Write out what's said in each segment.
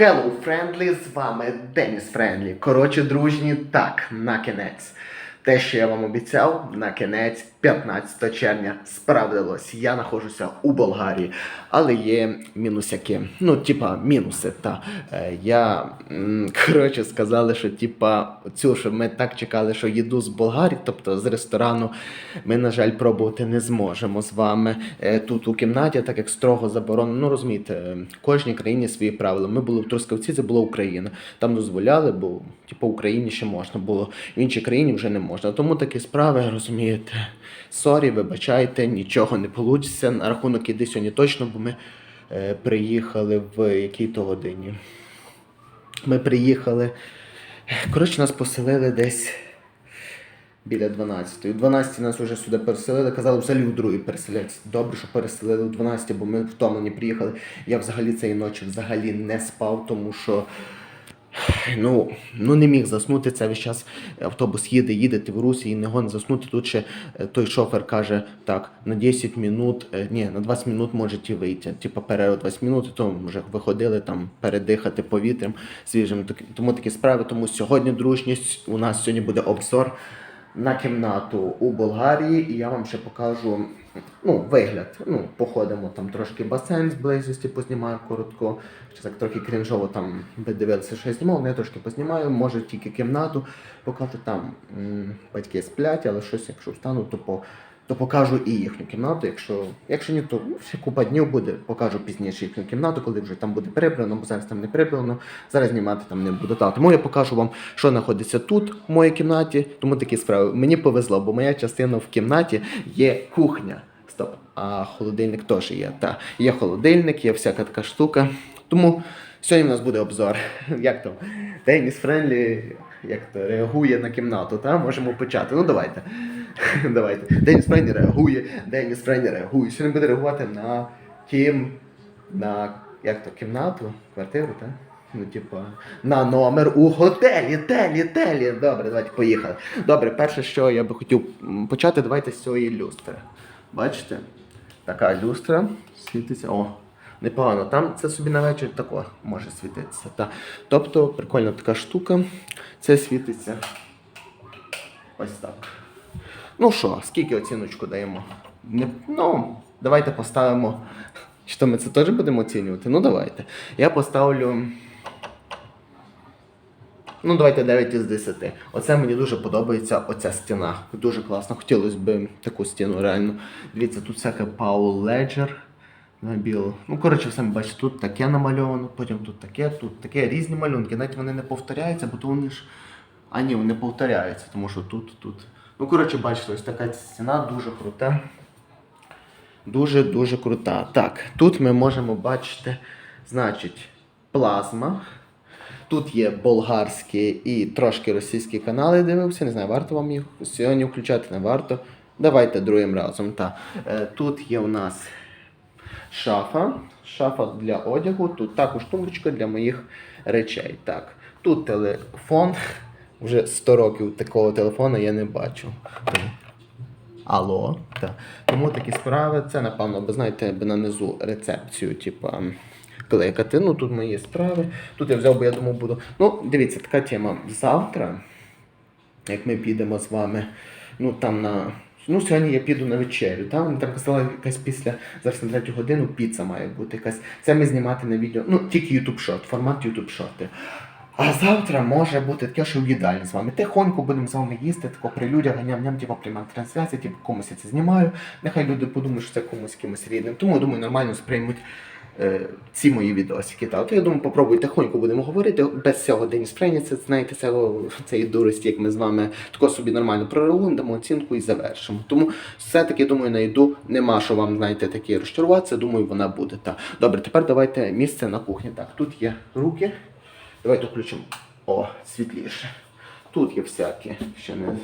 Hello, Friendly, з вами Деніс Френдлі. Коротше, дружні, так, на кінець. Те, що я вам обіцяв, на кінець 15 червня справдилось. Я знаходжуся у Болгарії, але є мінусяки. Ну, типа, мінуси. Та Е, я коротше сказали, що типа цю, що ми так чекали, що їду з Болгарії, тобто з ресторану, ми, на жаль, пробувати не зможемо з вами е, тут у кімнаті, так як строго заборонено. Ну розумієте, е, кожній країні свої правила. Ми були в Трускавці, це була Україна. Там дозволяли, бо типу, Україні ще можна було, в іншій країні вже не можна. Тому такі справи, розумієте. Сорі, вибачайте, нічого не вийде. На рахунок іди сьогодні точно, бо ми е, приїхали в якій-то годині. Ми приїхали. Коротше, нас поселили десь біля 12. У 12 нас вже сюди переселили. Казали, взагалі в другій переселятися. Добре, що переселили у 12, бо ми втомлені приїхали. Я взагалі цієї ночі взагалі не спав, тому що. Ну, ну не міг заснути це весь час. Автобус їде, їде, ти в Русі і не гон заснути. Тут ще е, той шофер каже: так, на 10 минут, е, ні, на 20 минут можете вийти. Типа перерва 20 минут, то вже виходили там передихати повітрям свіжим. Тому такі справи. Тому сьогодні дружність. У нас сьогодні буде обзор на кімнату у Болгарії, і я вам ще покажу ну, вигляд. Ну, походимо там трошки басейн з близості, познімаю коротко. Ще так трохи крінжово там ви дивилися, що я знімав, але я трошки познімаю, може тільки кімнату покажу там. м, Батьки сплять, але щось, якщо встану, то по. То покажу і їхню кімнату. Якщо, якщо ні, то ну, ще купа днів буде. Покажу пізніше їхню кімнату, коли вже там буде прибрано, бо зараз там не прибрано. Зараз знімати там не буду. Так, тому я покажу вам, що знаходиться тут, в моїй кімнаті. Тому такі справи. Мені повезло, бо моя частина в кімнаті є кухня. Стоп, а холодильник теж є. Та є холодильник, є всяка така штука. Тому сьогодні в нас буде обзор. Як там? Деніс Френлі як то реагує на кімнату, та можемо почати. Ну давайте. Давайте. Деніс Френлі реагує, Деніс Френлі реагує. Сьогодні буде реагувати на кім, на як то, кімнату, квартиру, так? Ну, типа, на номер у готелі, телі, телі. Добре, давайте поїхали. Добре, перше, що я би хотів почати, давайте з цієї люстри. Бачите? Така люстра світиться. О, непогано. Там це собі на вечір тако може світитися. Та. Тобто прикольна така штука. Це світиться ось так. Ну що, скільки оціночку даємо? Не, ну, давайте поставимо. Що ми це теж будемо оцінювати? Ну давайте. Я поставлю. Ну, давайте 9 із 10. Оце мені дуже подобається оця стіна. Дуже класно. Хотілося б таку стіну реально. Дивіться, тут всяке Paul Ledger на біло. Ну, коротше, самі бачите, тут таке намальовано, потім тут таке, тут таке різні малюнки. Навіть вони не повторяються, бо то вони ж. А ні, вони повторяються, тому що тут, тут. Ну, коротше, бачите, ось така стіна дуже крута. Дуже-дуже крута. Так, тут ми можемо бачити, значить, плазма. Тут є болгарські і трошки російські канали дивився. Не знаю, варто вам їх сьогодні включати, не варто. Давайте другим разом. Та. Е, Тут є у нас шафа. Шафа для одягу. Тут також тумбочка для моїх речей. Так. Тут телефон. Вже 100 років такого телефону я не бачу. Алло. Так. Тому такі справи. Це, напевно, ви знаєте, би на низу рецепцію, типа. Кликати. Ну тут мої справи. Тут я взяв, бо я думав, буду. Ну, дивіться, така тема. Завтра, як ми підемо з вами, ну там на. Ну, сьогодні я піду на вечерю. Там вони там казали, якась після зараз на третю годину піца має бути якась. Це ми знімати на відео. Ну, тільки YouTube шорт, формат YouTube шорти. А завтра може бути таке, що в їдальні з вами. Тихонько будемо з вами їсти, тако при людях, ням-ням, типу, приймати трансляції, типу, комусь я це знімаю. Нехай люди подумають, що це комусь кимось рідним. Тому думаю, нормально сприймуть ці мої відосики. Та, от я думаю, попробуй тихонько будемо говорити, без цього день сприйняться, знаєте, цього, цієї дурості, як ми з вами тако собі нормально прореагуємо, дамо оцінку і завершимо. Тому все-таки, думаю, на йду нема що вам, знаєте, такі розчаруватися, думаю, вона буде. Та. Добре, тепер давайте місце на кухні. Так, тут є руки. Давайте включимо. О, світліше. Тут є всякі. Ще не.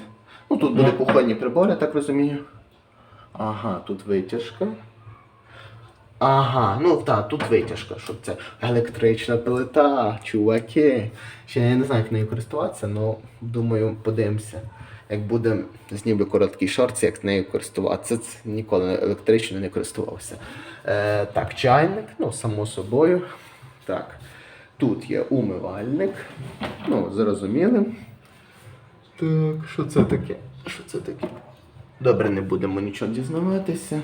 Ну тут буде кухонні прибори, так розумію. Ага, тут витяжка. Ага, ну так, тут витяжка, щоб це електрична плита, чуваки. Ще я не знаю, як нею користуватися, але думаю, подивимося. Як буде, знімлю короткий шорт, як нею користуватися. Це ніколи електрично не користувався. Е, так, чайник, ну, само собою. Так. Тут є умивальник. Ну, зрозуміли. Так, що це таке? Що це таке? Добре, не будемо нічого дізнаватися.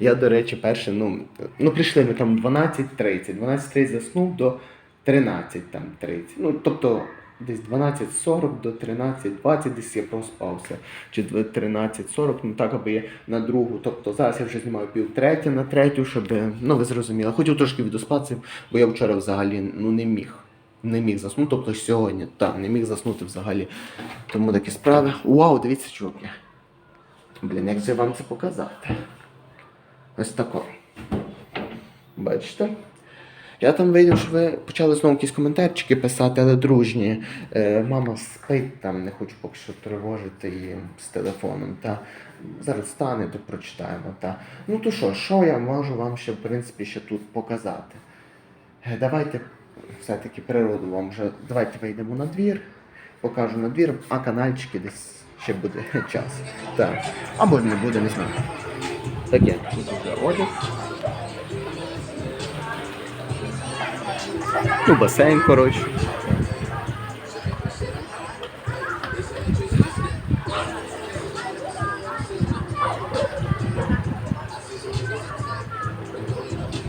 Я, до речі, перше, ну, ну прийшли ми там 12.30. 12.30 заснув до 13 там 30. Ну, тобто десь 12.40 до 13.20 десь я проспався. Чи 13.40, ну так аби я на другу. Тобто зараз я вже знімаю пів третє на третю, щоб, ну ви зрозуміли. Хотів трошки відоспатися, бо я вчора взагалі ну, не міг. Не міг заснути, тобто сьогодні, так, не міг заснути взагалі. Тому такі справи. Вау, дивіться, чуваки. Блін, як же вам це показати? Ось тако. Бачите? Я там видів, що ви почали знову якісь коментарчики писати, але дружні. Е, мама спить, там не хочу поки що тривожити її з телефоном. Та зараз встане, то прочитаємо. Та. Ну то що, що я можу вам ще, в принципі, ще тут показати? Е, Давайте все-таки природу вам вже. Давайте вийдемо на двір, покажу на двір, а канальчики десь ще буде час. Так. Або не буде, не знаю. Таке, тут вже одяг. Ну, басейн, коротше.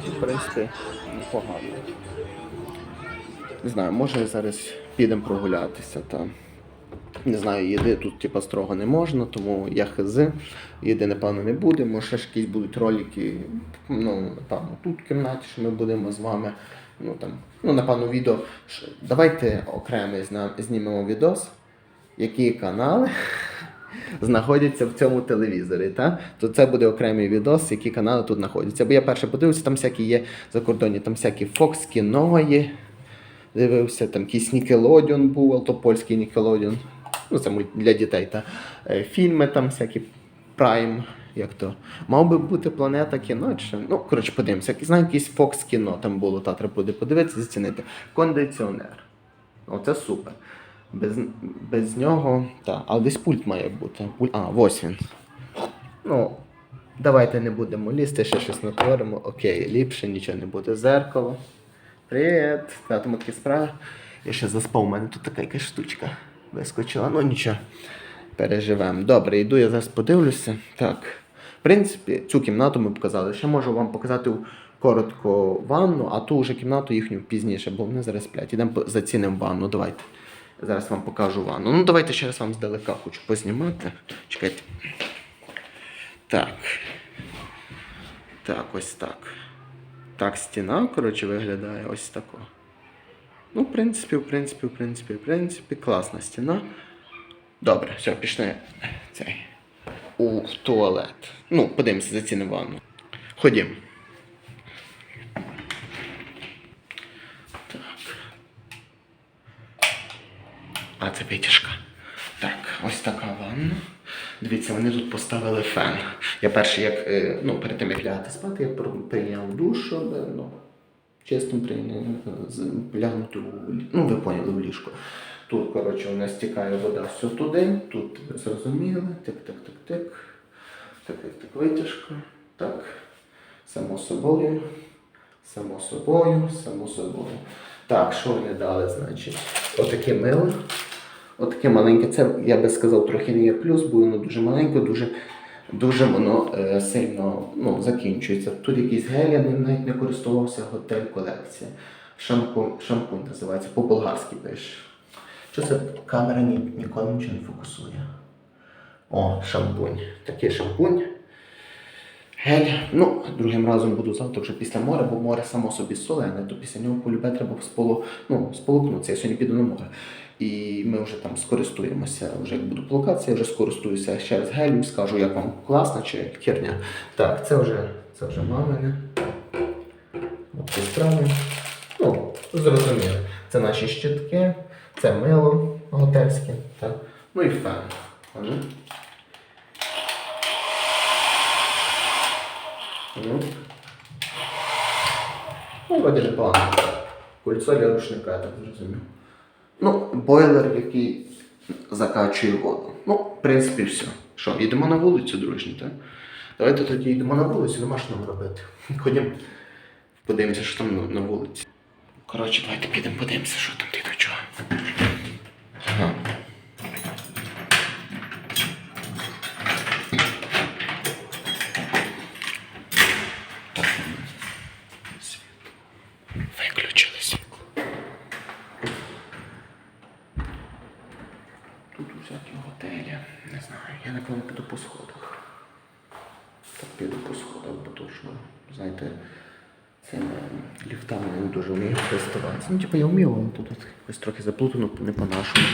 В принципі. Не знаю, може зараз підемо прогулятися там. Не знаю, їди тут типа строго не можна, тому я хз. Їди, напевно, не буде. Може, ж якісь будуть ролики, ну, напевно, тут в кімнаті, що ми будемо з вами. Ну там, ну, напевно, відео. Давайте окремо знімемо відос, які канали знаходяться в цьому телевізорі. Та? То це буде окремий відос, які канали тут знаходяться. Бо я перше подивився, там всякі є закордонні, там всякі Fox, кіно є. Дивився, там якийсь Nickelodeon був, то польський Nickelodeon. Ну, це для дітей. Та. Е, Фільми там всякі Prime, як то. Мав би бути планета кіно. Чи... Ну, коротше, подивимося. Знаю, якийсь Fox кіно там було, та треба буде подивитися, зацінити. Кондиціонер. Оце супер. Без, без нього. Та, але десь пульт має бути. Пульт... А, ось він. Ну, давайте не будемо лізти, ще щось натворимо. Окей, ліпше нічого не буде. Зеркало. Привіт! Та тому такі справи. Я ще заспав, у мене тут така якась штучка вискочила. Ну нічого. Переживемо. Добре, йду, я зараз подивлюся. Так. В принципі, цю кімнату ми показали. Ще можу вам показати коротко ванну, а ту вже кімнату їхню пізніше, бо вони зараз сплять. Ідемо зацінимо ванну. Давайте. Зараз вам покажу ванну. Ну, давайте ще раз вам здалека хочу познімати. Чекайте. Так. Так, ось так. Так, стіна, коротше, виглядає ось тако. Ну, в принципі, в принципі, в принципі, в принципі, класна стіна. Добре, все, пішли цей. У туалет. Ну, подивимося за ціни ванну. Ходім. Так. А це витяжка. Так, ось така ванна. Дивіться, вони тут поставили фен. Я перший, як, е, ну, перед тим як лягати спати, я прийняв душ, щоб ну, чистим прийняв, з- у Ну, ви поняли в ліжко. Тут, коротше, у нас тікає вода все туди, тут ви зрозуміли. Тик, тик, тик, тик. Так, так, так, витяжка. Так. Само собою. Само собою, само собою. Так, що вони дали, значить? Отаке мило. Отаке маленьке. Це, я би сказав, трохи не є плюс, бо воно дуже маленьке, дуже, дуже воно е, сильно ну, закінчується. Тут якийсь гель, я навіть не користувався, готель колекція. Шампунь, шампунь називається, по-болгарськи пише. Що це камера ні, ніколи нічого не фокусує. О, шампунь. Такий шампунь. Гель. Ну, другим разом буду завтра вже після моря, бо море само собі солене, то після нього полюбе треба сполу, ну, сполукнутися. Я сьогодні піду на море. І ми вже там скористуємося. Вже як буду плакатися, я вже скористуюся ще раз гелем, скажу, як вам класно чи херня. Так, це вже, це вже мамине. Ці справи. Ну, зрозуміло. Це наші щитки, це мило готельське. Так. Ну і фен. А ну. Ну. Ну, вроді непогано. Кольцо для рушника, я так зрозумів. Ну, бойлер, який закачує воду. Ну, в принципі, все. Що, йдемо на вулицю, дружні, так? Давайте тоді йдемо на вулицю, нема що нам робити. Ходімо, подивимося, що там на, вулиці. Коротше, давайте підемо подивимося, що там ти до чого. Ага. Так. Світло. Виключили світло. Тут всякі готелі. Не знаю. Я напевно піду по сходах. Так піду по сходах, бо точно, знаєте, цими ліфтами я не дуже вмію користуватися. Ну, типу, я вмію, але якось трохи заплутано, не по-нашому.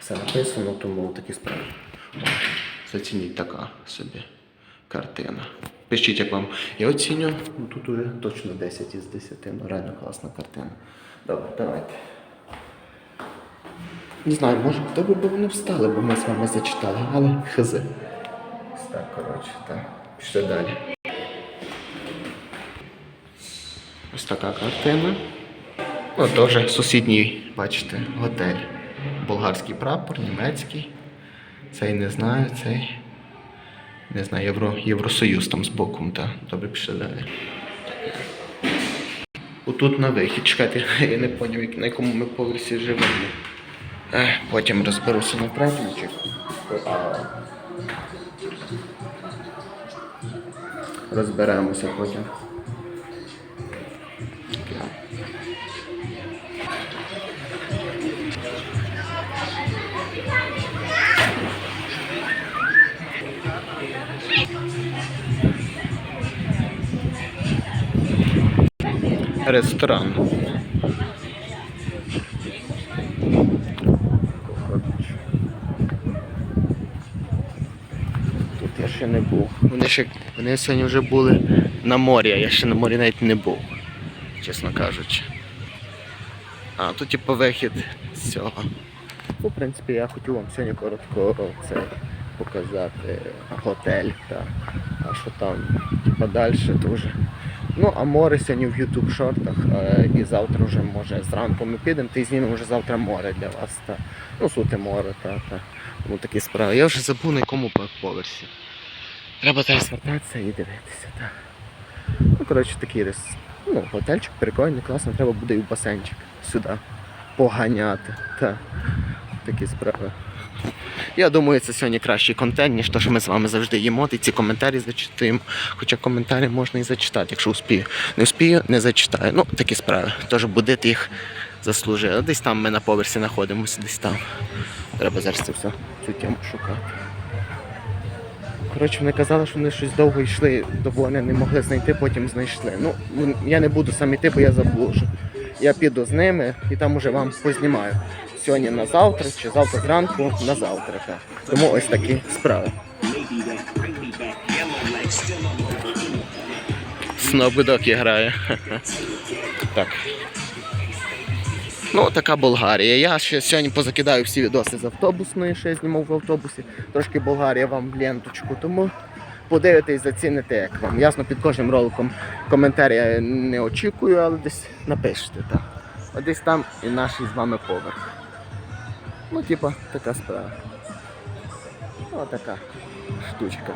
Все написано, тому такі справи. Зацініть така собі картина. Пишіть, як вам. Я оціню. Ну, тут уже точно 10 із 10. Ну, реально класна картина. Добре, давайте. Не знаю, може добре би вони встали, бо ми з вами зачитали, але хз. Ось так, коротше, так. Пішли далі. Ось така картина. Ну, теж сусідній, бачите, готель. Болгарський прапор, німецький. Цей не знаю, цей. Не знаю, Євро, Євросоюз там з боку, так. Добре, пішли далі. Отут на вихід. Чекайте, я не поняв, на якому ми поверсі живемо. Потім розберуся на правильничок. Розберемося потім. Ресторан. Тут я ще не був. Вони ще вони сьогодні вже були на морі, а я ще на морі навіть не був, чесно кажучи. А, тут типу вихід з цього. Ну, в принципі, я хотів вам сьогодні коротко це показати готель. Та, а що там, типу, далі дуже. Ну, а море сьогодні в YouTube шортах, е, і завтра вже може зранку ми підемо, й знімемо вже завтра море для вас. Та. Ну, суте море, та, та. Тому такі справи. Я вже забув на якому по- поверсі. Треба зараз вертатися і дивитися. Та. Ну, коротше, такий рес. Ну, готельчик прикольний, класно, треба буде і в басейнчик сюди поганяти. Та. Такі справи. Я думаю, це сьогодні кращий контент, ніж те, що ми з вами завжди їмо, і ці коментарі зачитуємо. Хоча коментарі можна і зачитати, якщо успію. Не успію, не зачитаю. Ну, такі справи. Тож будете їх заслужили. Десь там ми на поверсі знаходимося, десь там. Треба зараз це все, цю тему шукати. Коротше, вони казали, що вони щось довго йшли, довго вони не могли знайти, потім знайшли. Ну, я не буду сам йти, бо я заблужу. Я піду з ними і там уже вам познімаю. Сьогодні на завтра чи завтра зранку на завтра. Тому ось такі справи. Снобидок грає. Так. Ну, така Болгарія. Я ще сьогодні позакидаю всі відоси з автобусної, що я знімав в автобусі. Трошки Болгарія вам в ленточку, тому подивитесь, заціните, як вам. Ясно, під кожним роликом коментарі я не очікую, але десь напишете. Так. От десь там і наш з вами поверх. Ну, типа, така справа. Ось така штучка.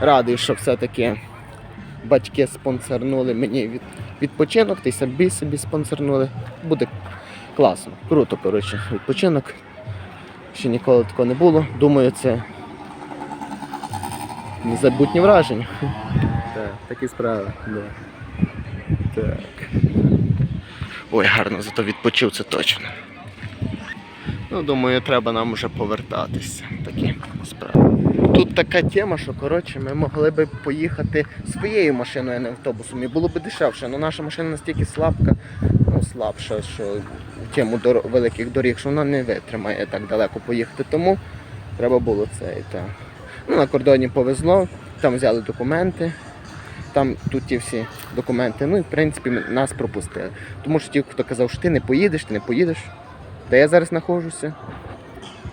Радий, що все-таки батьки спонсорнули мені від, відпочинок, й собі собі спонсорнули. Буде класно, круто, коротше, відпочинок. Ще ніколи такого не було. Думаю, це незабутні враження. Так, такі справи. Да. Так. Ой, гарно, зато відпочив це точно. Ну, думаю, треба нам вже повертатися. Такі справи. Тут така тема, що коротше, ми могли би поїхати своєю машиною, а не автобусом. І було б дешевше. але наша машина настільки слабка, ну слабша, що в тему дор- великих доріг, що вона не витримає так далеко поїхати. Тому треба було це і так. Ну, на кордоні повезло, там взяли документи. Там тут ті всі документи, ну і в принципі нас пропустили. Тому що ті, хто казав, що ти не поїдеш, ти не поїдеш. Де я зараз знаходжуся?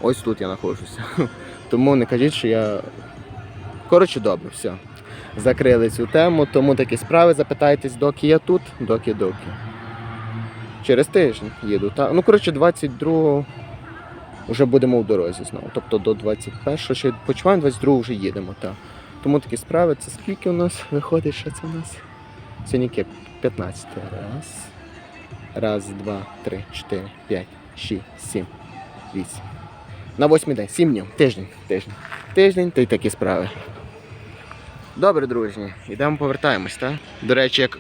Ось тут я знаходжуся. Тому не кажіть, що я. Коротше, добре, все. Закрили цю тему, тому такі справи запитайтесь, доки я тут, доки доки. Через тиждень їду. Та? Ну, коротше, 22-го вже будемо в дорозі знову. Тобто до 21-го ще відпочиваємо, 22-го вже їдемо. Та. Тому такі справи, це скільки у нас виходить, що це у нас? Сьогодні яке? 15 раз. Раз, два, три, чотири, п'ять, шість, сім, вісім. На восьмий день, сім днів, тиждень, тиждень. Тиждень, то й такі справи. Добре, дружні, йдемо повертаємось, так? До речі, як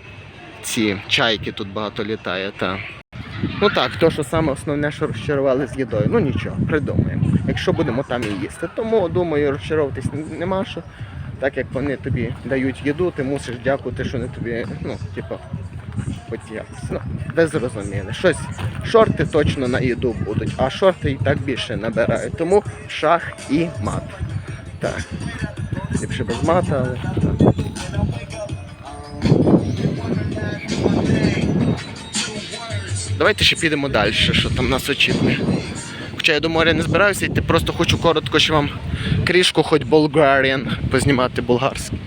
ці чайки тут багато літає, так. Ну так, то, що саме основне, що розчарували з їдою. Ну нічого, придумаємо. Якщо будемо там і їсти. Тому думаю, розчаровуватись нема що. Так як вони тобі дають їду, ти мусиш дякувати, що вони тобі, ну, типу, Ну, ви зрозуміли. Щось, шорти точно на їду будуть, а шорти і так більше набирають. Тому шах і мат. Так. Ліпше без мата, але. Так. Давайте ще підемо далі, що там нас очікує. Хоча я до моря не збираюся йти, просто хочу коротко ще вам крішку, хоч Bulgarian, познімати болгарський.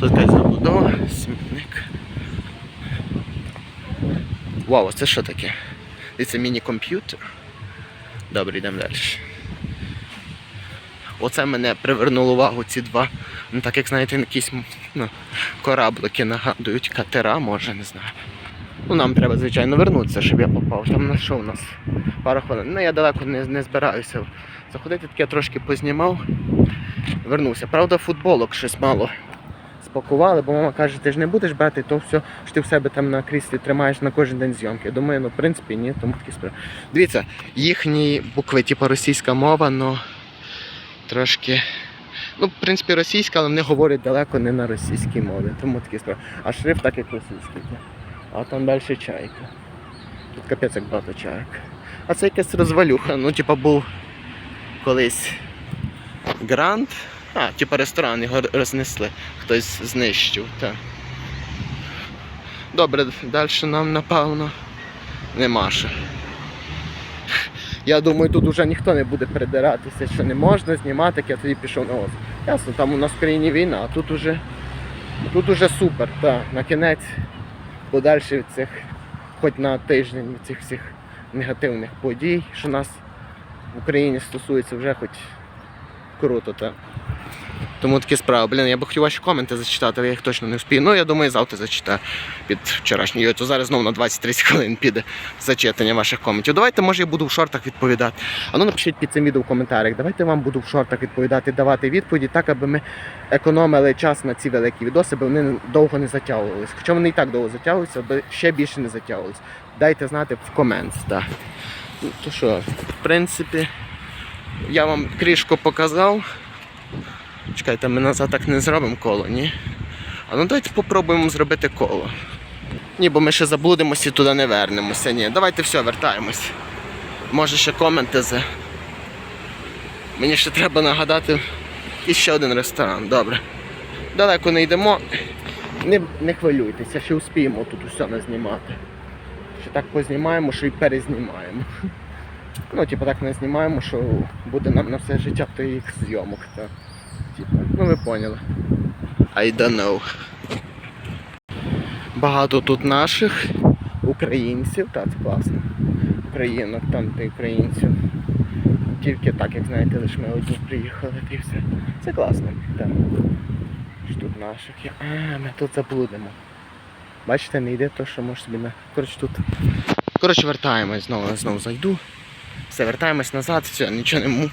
Тут якась забудова, Вау, це що таке? І Це міні-комп'ютер. Добре, йдемо далі. Оце мене привернуло увагу ці два. Ну так як знаєте, якісь ну, кораблики нагадують, катера, може, не знаю. Ну, нам треба, звичайно, вернутися, щоб я попав. Там на що у нас? Пару хвилин. Ну, я далеко не, не збираюся заходити, так я трошки познімав. Вернувся. Правда, футболок щось мало спакували, бо мама каже, ти ж не будеш брати, то все, що ти в себе там на кріслі тримаєш на кожен день зйомки. Думаю, ну в принципі ні, тому такі справи. Дивіться, їхні букви, типу російська мова, ну трошки. Ну, в принципі, російська, але вони говорять далеко не на російській мові, тому такі справи. А шрифт так як російський. А там далі чайка. Тут капець як багато чайок. А це якась розвалюха. Ну, типа був колись грант. А, типа ресторан його рознесли. Хтось знищив. Так. Добре, далі нам напевно нема що. Я думаю, тут вже ніхто не буде придиратися, що не можна знімати, як я тоді пішов на озеро. Ясно, там у нас в країні війна, а тут уже, тут уже супер, так, на кінець подальше від цих, хоч на тиждень від цих всіх негативних подій, що нас в Україні стосується вже хоч круто, так. Тому такі справи. Блін, я би хотів ваші коменти зачитати, але я їх точно не вспію. Ну, я думаю, завтра зачитаю під вчорашньою. То зараз знову на 20-30 хвилин піде зачитання ваших коментів. Давайте, може, я буду в шортах відповідати. А ну напишіть під цим відео в коментарях. Давайте вам буду в шортах відповідати, давати відповіді, так аби ми економили час на ці великі відоси, бо вони довго не затягувалися. Хоча вони і так довго затягуються, аби ще більше не затягувалися. Дайте знати в комент. Так. Ну, то що, в принципі, я вам крішку показав. Чекайте, ми назад так не зробимо коло, ні? А ну давайте попробуємо зробити коло. Ні, бо ми ще заблудимося і туди не вернемося. Ні, давайте все, вертаємось. Може ще коменти за. Мені ще треба нагадати і ще один ресторан, добре. Далеко не йдемо. Не, не хвилюйтеся, ще успіємо тут усе назнімати. Ще так познімаємо, що і перезнімаємо. Ну, типу так не знімаємо, що буде нам на все життя тих зйомок. Так. Типу, ну ви поняли. I don't know. Багато тут наших українців, так, це класно. Українок, там та українців. Тільки так, як знаєте, лише ми одні приїхали та все. Це класно. Так. Тут наших. А, ми тут заблудимо. Бачите, не йде то, що може собі на. Коротше тут. Коротше, вертаємось, знову знову зайду. Все, вертаємось назад, все, нічого не му...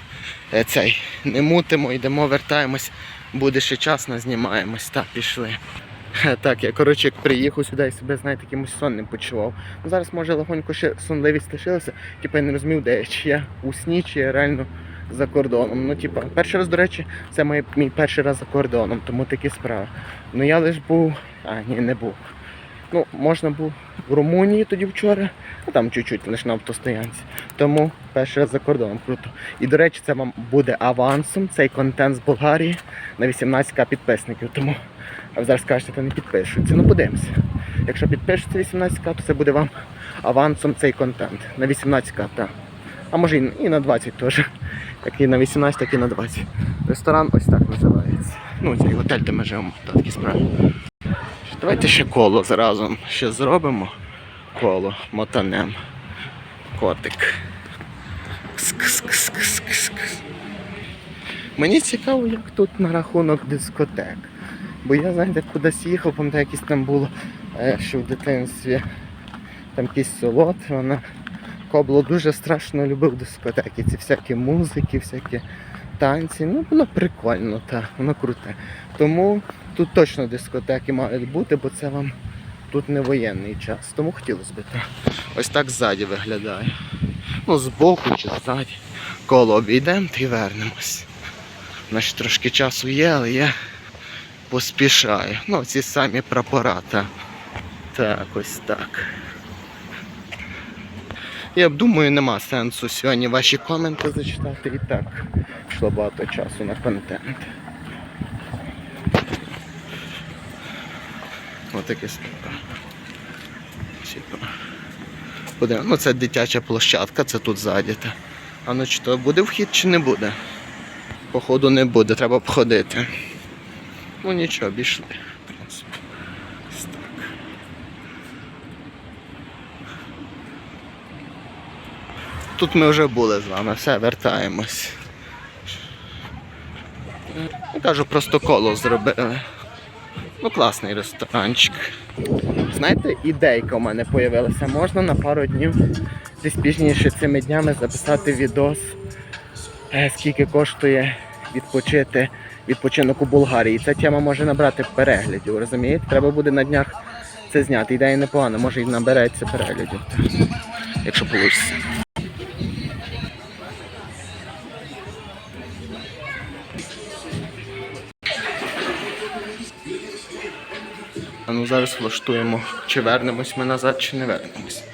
е, цей, не мутимо, йдемо, вертаємось, буде ще час, назнімаємось. Так, пішли. Е, Так, я коротше, як приїхав сюди і себе, знаєте, якимось сонним почував. Ну, зараз, може, легонько ще сонливість лишилася, типу я не розумів, де я, чи я у сні, чи я реально за кордоном. Ну, типу, перший раз, до речі, це мій, мій перший раз за кордоном, тому такі справи. Ну я лиш був. А, ні, не був. Ну, можна був в Румунії тоді вчора, ну там чуть-чуть лише на автостоянці. Тому перший раз за кордоном круто. І до речі, це вам буде авансом цей контент з Болгарії на 18к підписників. Тому а ви зараз скажете, то не підпишуться. Ну подивимося. Якщо підпишеться 18к, то це буде вам авансом цей контент. На 18к, так. А може і на 20 теж. Як і на 18, так і на 20. Ресторан ось так називається. Ну, цей готель, де ми живемо, такі справи. Давайте ще коло зразу ще зробимо. Коло, мотанем. Котик. Кс-кс-кс-кс-кс-кс. Мені цікаво, як тут на рахунок дискотек. Бо я, знаєте, кудись їхав, пам'ятаю, якісь там було, е, що в дитинстві там якийсь солод, вона Кобло дуже страшно любив дискотеки, ці всякі музики, всякі танці. Ну, воно прикольно, так, воно круте. Тому тут точно дискотеки мають бути, бо це вам тут не воєнний час. Тому хотілося б так. Ось так ззаді виглядає. Ну, збоку чи ззаді. Коло обійдемо та й вернемось. Значить, трошки часу є, але я поспішаю. Ну, ці самі прапора. та. Так, ось так. Я думаю, нема сенсу сьогодні ваші коменти зачитати і так. Пішло багато часу на контент. Отаке. Буде. Ну це дитяча площадка, це тут ззаді. Та. А ну чи то буде вхід чи не буде? Походу не буде, треба обходити. Ну нічого, обійшли. в принципі. Ось так. Тут ми вже були з вами, все, вертаємось. Кажу, просто коло зробили. Ну, класний ресторанчик. Знаєте, ідейка у мене з'явилася. Можна на пару днів десь пізніше цими днями записати відос, е, скільки коштує відпочити відпочинок у Болгарії. Ця тема може набрати переглядів, розумієте? Треба буде на днях це зняти. Ідея непогана, може і набереться переглядів. Якщо вийде. Зараз влаштуємо, чи вернемось ми назад, чи не вернемось.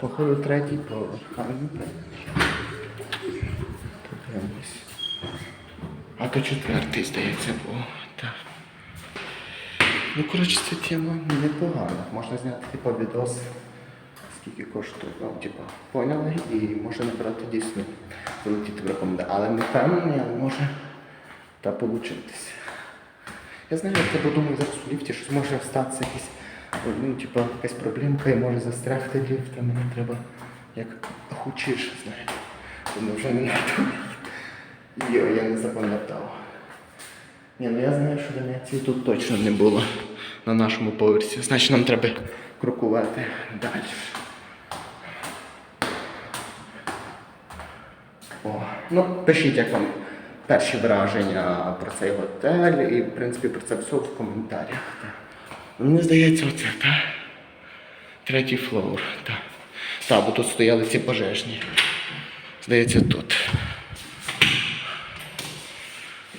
Походу третій поверх. Подивимось. А то четвертий, здається, був. Так. Ну, коротше, ця тема непогана. Можна зняти типу відос, скільки коштує. Ну, типу, поняли, і може набрати дійсно. Але не впевнений, але може та получитися. Я знаю, як я подумаю зараз у ліфті, щось може статися якісь, ну, типу, якась проблемка і може застрягти ліфт, а мені треба як хучіше, знаєте. Тому вже не надо. Йо, я не запам'ятав. Ні, ну я знаю, що Венеції тут точно не було на нашому поверсі. Значить нам треба крокувати далі. О, ну, пишіть, як вам перші враження про цей готель і, в принципі, про це все в коментарях. Мені здається, оце, так? Третій флоур, так. Так, бо тут стояли ці пожежні. Здається, тут.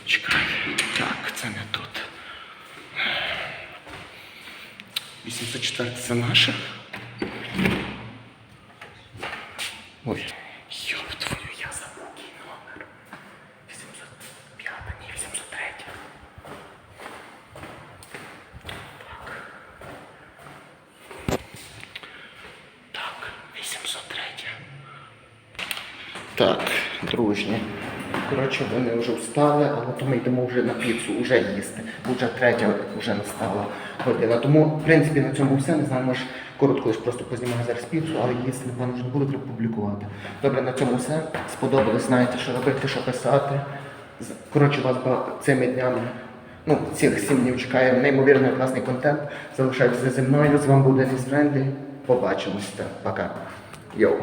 Чекай. Так, це не тут. 804 це наше. Ой. Йоп твою, я забув який номер. 805, ні, 803. Так. Так, 803. Так, дружні. Коротше, вони вже встали, але то ми йдемо вже на піцу, вже їсти. Бо вже третя вже настала година. Тому, в принципі, на цьому все. Не знаю, може коротко лише просто познімаю зараз піцу, але їсти, напевно, вже не буду, треба публікувати. Добре, на цьому все. Сподобалось, знаєте, що робити, що писати. Коротше, вас цими днями, ну, цих сім днів чекає неймовірно класний контент. Залишайтеся зі мною. З вами буде Денис Френдлі. Побачимось. Пока. Йоу.